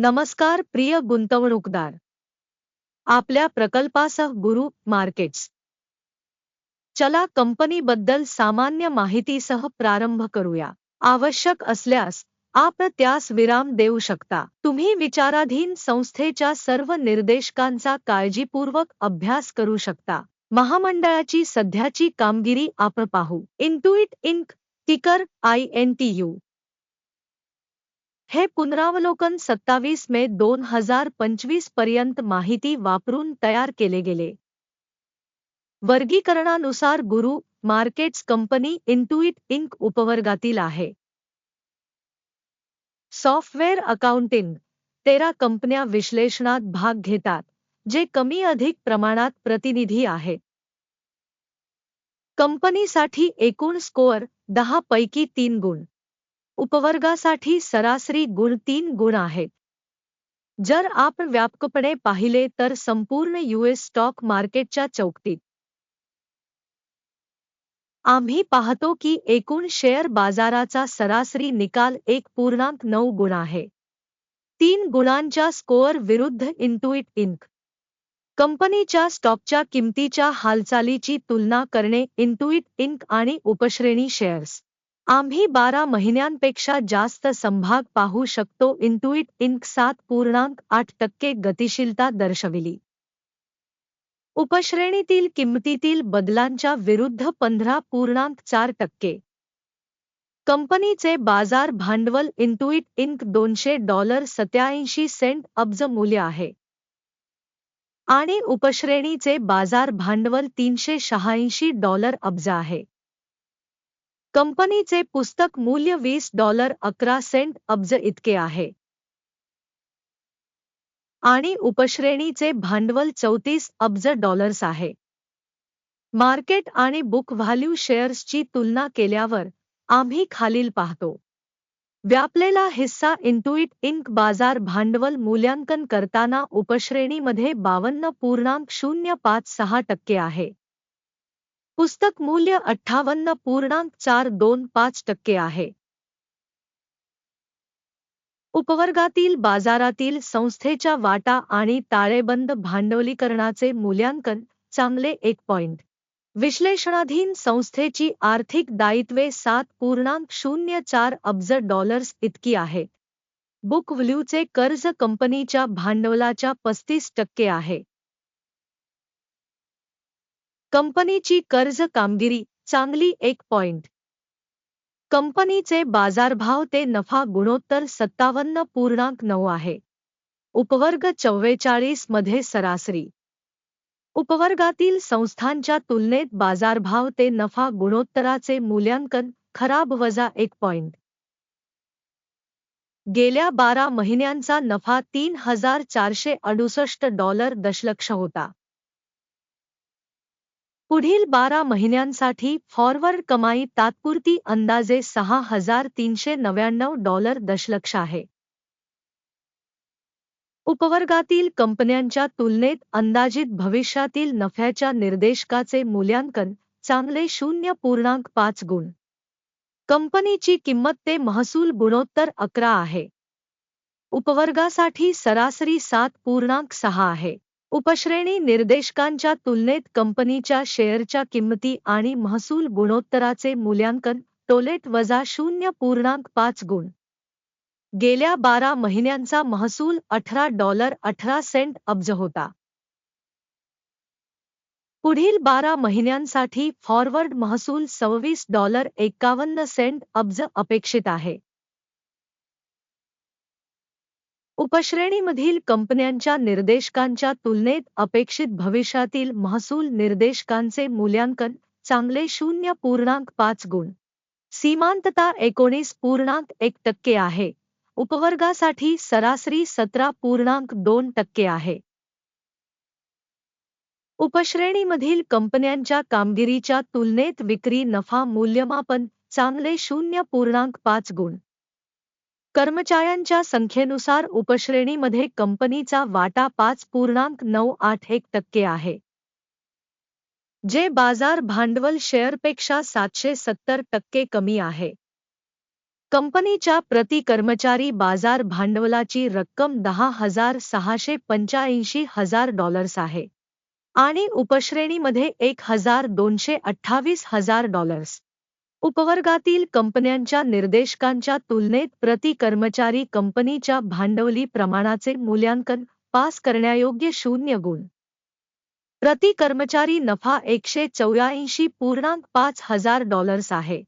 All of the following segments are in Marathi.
नमस्कार प्रिय गुंतवणूकदार. आपल्या प्रकल्पासह गुरु मार्केट्स. चला कंपनीबद्दल सामान्य माहितीसह प्रारंभ करूया. आवश्यक असल्यास आपण त्यास विराम देऊ शकता. तुम्ही विचाराधीन संस्थेच्या सर्व निर्देशकांचा काळजीपूर्वक अभ्यास करू शकता. महामंडळाची सध्याची कामगिरी आपण पाहू. Intuit Inc ticker I N T U हे पुनरावलोकन सत्तावीस मे दोन हज़ार पंचवीस पर्यंत माहिती वापरून तयार केले गेले. वर्गीकरणानुसार गुरु मार्केट्स कंपनी इंटुइट इंक उपवर्गातील आहे. सॉफ्टवेअर अकाउंटिंग तेरा कंपन्या विश्लेषणात भाग घेतात, जे कमी अधिक प्रमाणात प्रतिनिधी आहेत कंपनीसाठी एकूण स्कोअर दहा पैकी तीन गुण. उपवर्गासाठी सरासरी गुण तीन गुण आहेत. जर आपण व्यापकपणे पाहिले तर संपूर्ण यूएस स्टॉक मार्केटच्या चौकटीत. आम्ही पाहतो की एकूण शेअर बाजाराचा सरासरी निकाल एक पूर्णांक नऊ गुण आहे. तीन गुणांच्या स्कोअर विरुद्ध इंटुइट इंक कंपनीच्या स्टॉकच्या किमतीच्या हालचालीची तुलना करणे इंटुइट इंक आणि उपश्रेणी शेअर्स आम्ही बारा महिन्यांपेक्षा जास्त संभाग पाहू शकतो इंटुइट इंक सात पूर्णांक आठ टक्के गतिशीलता दर्शविली. उपश्रेणीतील किंमतीतील बदलांच्या विरुद्ध पंधरा पूर्णांक चार टक्के. कंपनीचे बाजार भांडवल इंटुइट इंक दोनशे डॉलर सत्याऐंशी सेंट अब्ज मूल्य आहे. आणि उपश्रेणीचे बाजार भांडवल तीनशे शहाऐंशी डॉलर अब्ज आहे. कंपनीचे पुस्तक मूल्य वीस डॉलर अकरा सेंट अब्ज इतके आहे. आणि उपश्रेणीचे भांडवल चौतीस अब्ज डॉलर्स आहे. मार्केट आणि बुक व्हॅल्यू शेअर्सची तुलना केल्यावर आम्ही खालील पाहतो. व्यापलेला हिस्सा इंटुइट इंक बाजार भांडवल मूल्यांकन करताना उपश्रेणीमध्ये बावन्न पूर्णांक शून्य पाच सहा टक्के आहे. पुस्तक मूल्य अठ्ठावन्न पूर्णांक चार दोन पाच टक्के आहे. उपवर्गातील बाजारातील संस्थेच्या वाटा आणि ताळेबंद भांडवलीकरणाचे मूल्यांकन चांगले एक पॉइंट. विश्लेषणाधीन संस्थेची आर्थिक दायित्वे सात पूर्णांक शून्य चार अब्ज डॉलर्स इतकी आहेत बुक व्हॅल्यूचे कर्ज कंपनीच्या भांडवलाच्या पस्तीस टक्के आहे. कंपनीची कर्ज कामगिरी चांगली एक पॉइंट. कंपनीचे बाजारभाव ते नफा गुणोत्तर सत्तावन्न पूर्णांक नऊ आहे. उपवर्ग चव्वेचाळीसमध्ये सरासरी. उपवर्गातील संस्थांच्या तुलनेत बाजारभाव ते नफा गुणोत्तराचे मूल्यांकन खराब वजा एक पॉइंट. गेल्या बारा महिन्यांचा नफा तीन हजार चारशे अडुसष्ट डॉलर दशलक्ष होता. पुढील बारा महिन्यांसाठी फॉरवर्ड कमाई तात्पुरती अंदाजे सहा हजार तीनशे नव्याण्णव डॉलर दशलक्ष आहे. उपवर्गातील कंपन्यांच्या तुलनेत अंदाजित भविष्यातील नफ्याच्या निर्देशकाचे मूल्यांकन चांगले शून्य पूर्णांक पाच गुण. कंपनीची किंमत ते महसूल गुणोत्तर अकरा आहे. उपवर्गासाठी सरासरी सात पूर्णांक सहा आहे. उपश्रेणी निर्देशकांच्या तुलनेत कंपनीच्या शेअरच्या किंमती आणि महसूल गुणोत्तराचे मूल्यांकन टोलेट वजा शून्य पूर्णांक पाच गुण. गेल्या बारा महिन्यांचा महसूल अठरा डॉलर अठरा सेंट अब्ज होता. पुढील बारा महिन्यांसाठी फॉरवर्ड महसूल सव्वीस डॉलर एक्कावन्न सेंट अब्ज अपेक्षित आहे. उपश्रेणीमधील कंपन्यांच्या निर्देशकांच्या तुलनेत अपेक्षित भविष्यातील महसूल निर्देशकांचे मूल्यांकन चांगले शून्य पूर्णांक पाच गुण. सीमांतता एकोणीस पूर्णांक एक टक्के आहे. उपवर्गासाठी सरासरी सतरा पूर्णांक दोन टक्के आहे. उपश्रेणीमधील कंपन्यांच्या कामगिरीच्या तुलनेत विक्री नफा मूल्यमापन चांगले शून्य पूर्णांक पाच गुण. कर्मचाऱ्यांच्या संख्येनुसार उपश्रेणीमध्ये कंपनीचा वाटा पाच पूर्णांक नऊ आठ एक टक्के आहे. जे बाजार भांडवल शेअरपेक्षा सातशे सत्तर टक्के कमी आहे. कंपनीच्या प्रति कर्मचारी बाजार भांडवलाची रक्कम दहा हजार सहाशे पंच्याऐंशी हजार डॉलर्स आहे. आणि उपश्रेणीमध्ये एक हजार दोनशे अठ्ठावीस हजार डॉलर्स. उपवर्गातील कंपन्यांच्या निर्देशकांच्या तुलनेत प्रति कर्मचारी कंपनीच्या भांडवली प्रमाणाचे मूल्यांकन पास करण्यायोग्य शून्य गुण. प्रति कर्मचारी नफा एकशे चौऱ्याऐंशी पूर्णांक पाच हजार डॉलर्स आहे.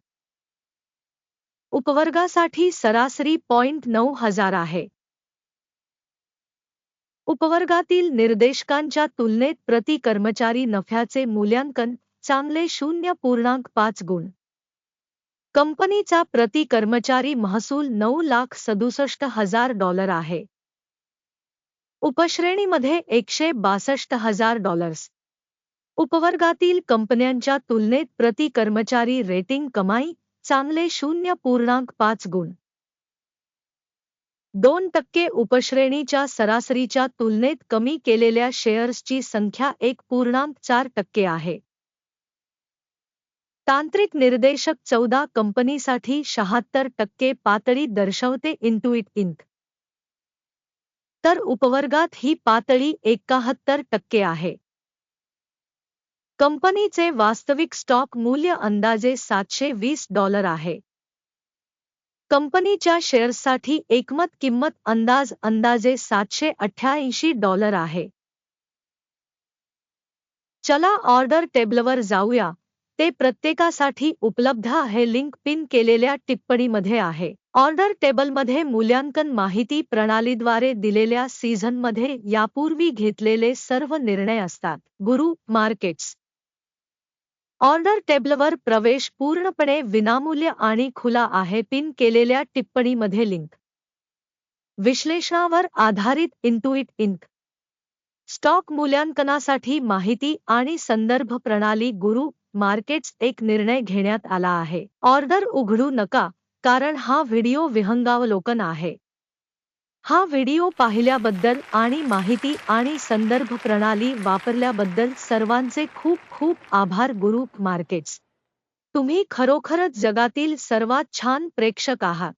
उपवर्गासाठी सरासरी पॉइंट नऊ हजार आहे. उपवर्गातील निर्देशकांच्या तुलनेत प्रति कर्मचारी नफ्याचे मूल्यांकन चांगले शून्य पूर्णांक पाच गुण. कंपनीचा प्रति कर्मचारी महसूल नऊ लाख सदुसष्ट हजार डॉलर आहे. उपश्रेणीमध्ये एकशे बासष्ट हजार डॉलर्स. उपवर्गातील कंपन्यांच्या तुलनेत प्रति कर्मचारी रेटिंग कमाई चांगले शून्य पूर्णांक पाच गुण. दोन टक्के उपश्रेणीच्या सरासरीच्या तुलनेत कमी केलेल्या शेअर्सची संख्या एक पूर्णांक चार टक्के आहे. तांत्रिक निर्देशक चौदा कंपनीसाठी शहात्तर टक्के पातळी दर्शवते इंटुइट इंक तर उपवर्गात ही पातळी एकाहत्तर टक्के आहे. कंपनीचे वास्तविक स्टॉक मूल्य अंदाजे सातशे वीस डॉलर आहे. कंपनीच्या शेअर्ससाठी एकमत किंमत अंदाज अंदाजे सातशे अठ्ठ्याऐंशी डॉलर आहे. चला ऑर्डर टेबलवर जाऊया. ते प्रत्येकासाठी उपलब्ध आहे. लिंक पिन केलेल्या टिप्पणीमध्ये आहे. ऑर्डर टेबलमध्ये मूल्यांकन माहिती प्रणालीद्वारे दिलेल्या सीझनमध्ये यापूर्वी घेतलेले सर्व निर्णय असतात. गुरु मार्केट्स. ऑर्डर टेबलवर प्रवेश पूर्णपणे विनामूल्य आणि खुला आहे. पिन केलेल्या टिप्पणीमध्ये लिंक. विश्लेषणावर आधारित इंटुइट इंक स्टॉक मूल्यांकनासाठी माहिती आणि संदर्भ प्रणाली गुरु मार्केट्स एक निर्णय घेण्यात आला आहे. ऑर्डर उघडू नका कारण हा व्हिडिओ विहंगावलोकन आहे. हा व्हिडिओ पाहिल्याबद्दल आणि माहिती आणि संदर्भ प्रणाली वापरल्याबद्दल सर्वांचे खूप खूप आभार गुरु मार्केट्स. तुम्ही खरोखरच जगातील सर्वात छान प्रेक्षक आहात.